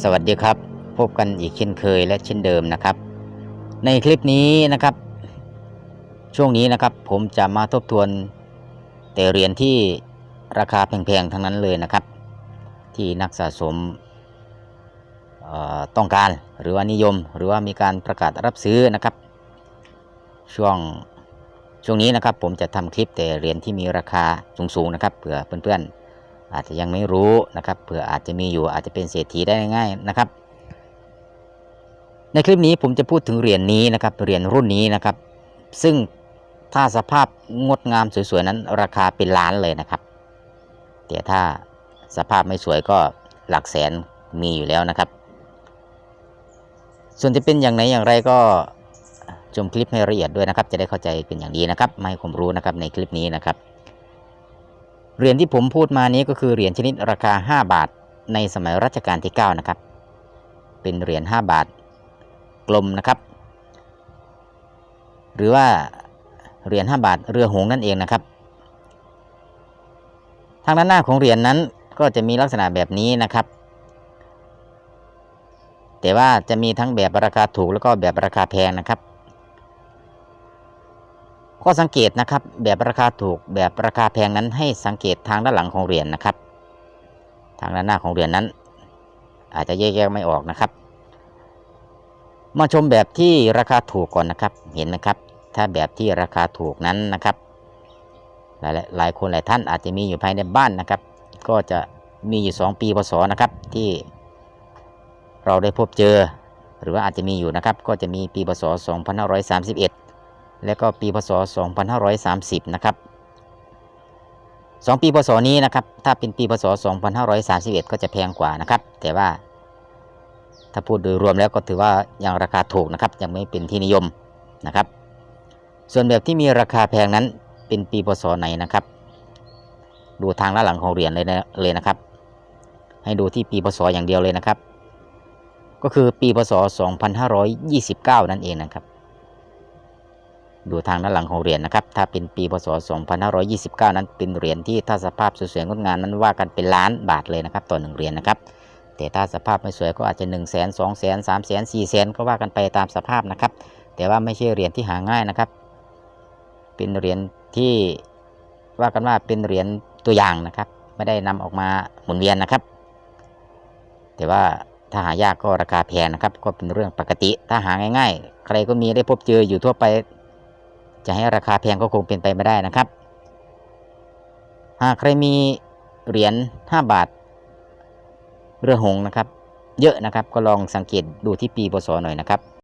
สวัสดีครับ พบกันอีกเช่นเคยและเช่นเดิมนะครับ ในคลิปนี้นะครับ ช่วงนี้นะครับผมจะมาทบทวน แต่เหรียญที่ราคาแพงๆทั้งนั้นเลยนะครับ ที่นักสะสมต้องการหรือว่านิยม หรือว่ามีการประกาศรับซื้อนะครับ ช่วงช่วงนี้นะครับผมจะทำคลิปแต่เหรียญที่มีราคาสูงๆนะครับเผื่อเพื่อนๆ อาจจะยังไม่รู้นะครับเผื่ออาจจะมีอยู่อาจจะเป็นเศรษฐีได้ง่ายนะครับ ในคลิปนี้ผมจะพูดถึงเหรียญนี้นะครับเหรียญรุ่นนี้นะครับ ซึ่งถ้าสภาพงดงามสวยๆนั้นราคาเป็นล้านเลยนะครับแต่ถ้าสภาพไม่สวยก็หลักแสนมีอยู่แล้วนะครับ ส่วนจะเป็นอย่างไหนอย่างไรก็ชมคลิปให้ละเอียดด้วยนะครับ จะได้เข้าใจเป็นอย่างดีนะครับ ไม่ให้ความรู้นะครับในคลิปนี้นะครับ เหรียญที่ผมพูดมานี้ก็คือเหรียญชนิดราคา 5 บาท ในสมัยรัชกาลที่ 9 นะครับ เป็นเหรียญ 5 บาท กลมนะครับ หรือว่าเหรียญ 5 บาทเรือหงส์นั่นเองนะครับ ทางด้านหน้าของเหรียญนนั้นก็จะมีลักษณะแบบนี้นะครับ แต่ว่าจะมีทั้งแบบราคาถูกแล้วก็แบบราคาแพงนะครับ ข้อสังเกตนะครับแบบราคาถูกแบบราคาแพงนั้นให้สังเกตทางด้านหลังของเหรียญนนะครับ ทางด้านหน้าของเหรียญนนั้น อาจจะแยกๆไม่ออกนะครับ มาชมแบบที่ราคาถูกก่อนนะครับเห็นไหมครับ ถ้าแบบที่ราคาถูกนั้นนะครับ หลายหลายคนหลายท่านอาจจะมีอยู่ภายในบ้านนะครับ ก็จะมีอยู่ 2 ปีพศนะครับที่เราได้พบเจอ หรือว่าอาจจะมีอยู่นะครับ ก็จะมีปีพศ2531 และก็ปีพศ 2530 นะครับ2ปีพศนี้นะครับ ถ้าเป็นปีพศ 2531 ก็จะแพงกว่านะครับ แต่ว่า ถ้าพูดโดยรวมแล้วก็ถือว่ายังราคาถูกนะครับ ยังไม่เป็นที่นิยมนะครับ ส่วนแบบที่มีราคาแพงนั้นเป็นปีพศไหนนะครับ ดูทางด้านหลังของเหรียญเลยนะเลยนะครับ ให้ดูที่ปีพศอย่างเดียวเลยนะครับ ก็คือปีพศ 2529 นั่นเองนะครับ ดูทางด้านหลังของเหรียญนะครับ ถ้าเป็นปีพศ 2529 นั้นเป็นเหรียญที่ถ้าสภาพสวยๆงดงามนั้นว่ากันเป็นล้านบาทเลยนะครับต่อหนึ่งเหรียญนะครับ แต่ถ้าสภาพไม่สวยก็อาจจะ1 0 0 0 0 0 2 0 0 0 0 3 0 0 0 0 4 0 0 0 ก็ว่ากันไปตามสภาพนะครับ แต่ว่าไม่ใช่เหรียญที่หาง่ายนะครับ เป็นเหรียญที่ว่ากันว่าเป็นเหรียญตัวอย่างนะครับ ไม่ได้นำออกมาหมุนเวียนนะครับ แต่ว่าถ้าหายากก็ราคาแพงนะครับ ก็เป็นเรื่องปกติ ถ้าหาง่าย ๆ ใครก็มีได้พบเจออยู่ทั่วไป จะให้ราคาแพงก็คงเป็นไปไม่ได้นะครับ หากใครมีเหรียญ5บาท เรือหงส์นะครับ เยอะนะครับก็ลองสังเกตดูที่ปีพศหน่อยนะครับ